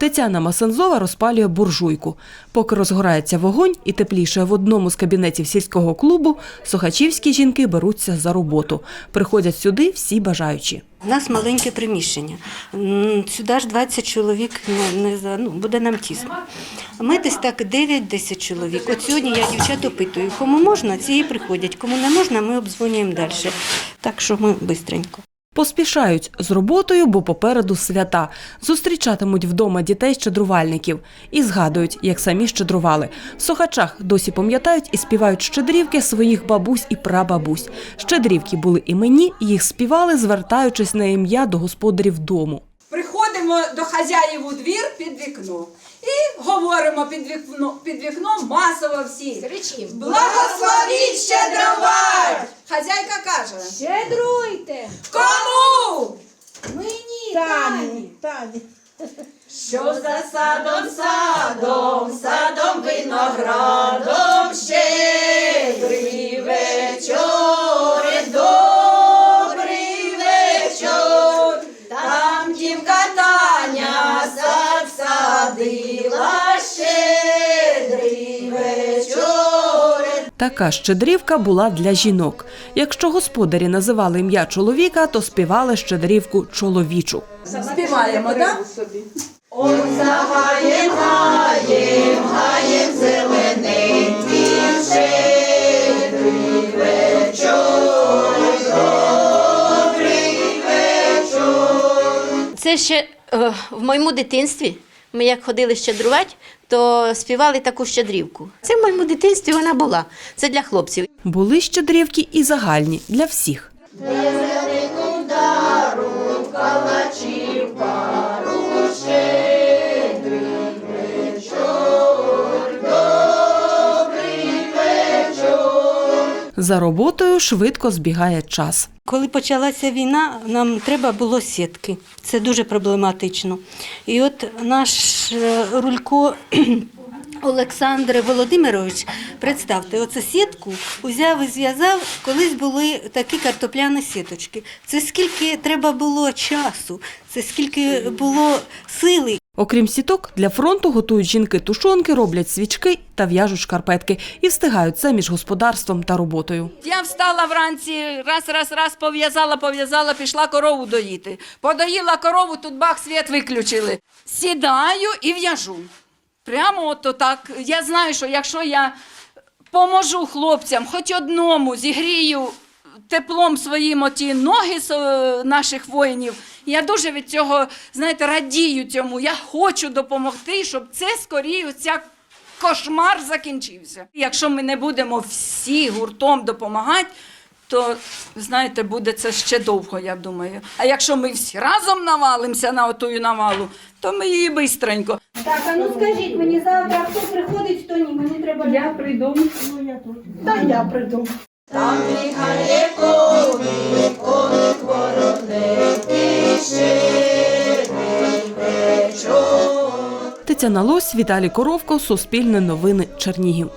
Тетяна Масанзова розпалює буржуйку. Поки розгорається вогонь і тепліше в одному з кабінетів сільського клубу, сухачівські жінки беруться за роботу. Приходять сюди всі бажаючі. У нас маленьке приміщення. Сюди ж 20 чоловік не, не за, ну, буде нам тісно. Ми десь так 9-10 чоловік. От сьогодні я дівчат опитую, кому можна, ці приходять, кому не можна, ми обдзвонюємо далі. Так що ми швидко. Поспішають з роботою, бо попереду свята. Зустрічатимуть вдома дітей щедрувальників і згадують, як самі щедрували. В Сохачах досі пам'ятають і співають щедрівки своїх бабусь і прабабусь. Щедрівки були іменні, їх співали, звертаючись на ім'я до господарів дому. Приходимо до хазяїв у двір під вікно і говоримо під вікно, під вікном масово всі. Кричим. Благословіть щедрувати! Хазяйка каже: Щедруйте! Кому? Мені, Тані, Тані. Що за садом, садом, садом виноградом, Така щедрівка була для жінок. Якщо господарі називали ім'я чоловіка, то співали щедрівку чоловічу. Співаємо, так? Ой, загаєм, гаєм, гаєм щедрий вечор, добрий вечор. Це ще е, в моєму дитинстві. Ми як ходили щедрувати, то співали таку щедрівку. Це в моєму дитинстві вона була. Це для хлопців. Були щедрівки і загальні для всіх. За роботою швидко збігає час. Коли почалася війна, нам треба було сітки. Це дуже проблематично. І от наш е, Рулько Олександр Володимирович, представте, оце сітку узяв і зв'язав. Колись були такі картопляні сіточки. Це скільки треба було часу, це скільки було сили. Окрім сіток, для фронту готують жінки тушонки, роблять свічки та в'яжуть шкарпетки і встигають це між господарством та роботою. Я встала вранці, раз, раз, раз пов'язала, пов'язала, пішла корову доїти. Подоїла корову, тут бах, світ виключили. Сідаю і в'яжу. Прямо от так. Я знаю, що якщо я поможу хлопцям, хоч одному зігрію теплом своїм оті ноги наших воїнів, я дуже від цього, знаєте, радію цьому. Я хочу допомогти, щоб це скоріше оця кошмар закінчився. Якщо ми не будемо всі гуртом допомагати, то знаєте, буде це ще довго, я думаю. А якщо ми всі разом навалимося на отую навалу, то ми її бистренько. Так, а ну скажіть мені завтра, хто приходить, хто ні, мені треба. Я прийду. Ну, я тут. Та я прийду. Там бігає коник, коник вечор. Тетяна Лось, Віталій Коровко, Суспільне новини, Чернігів.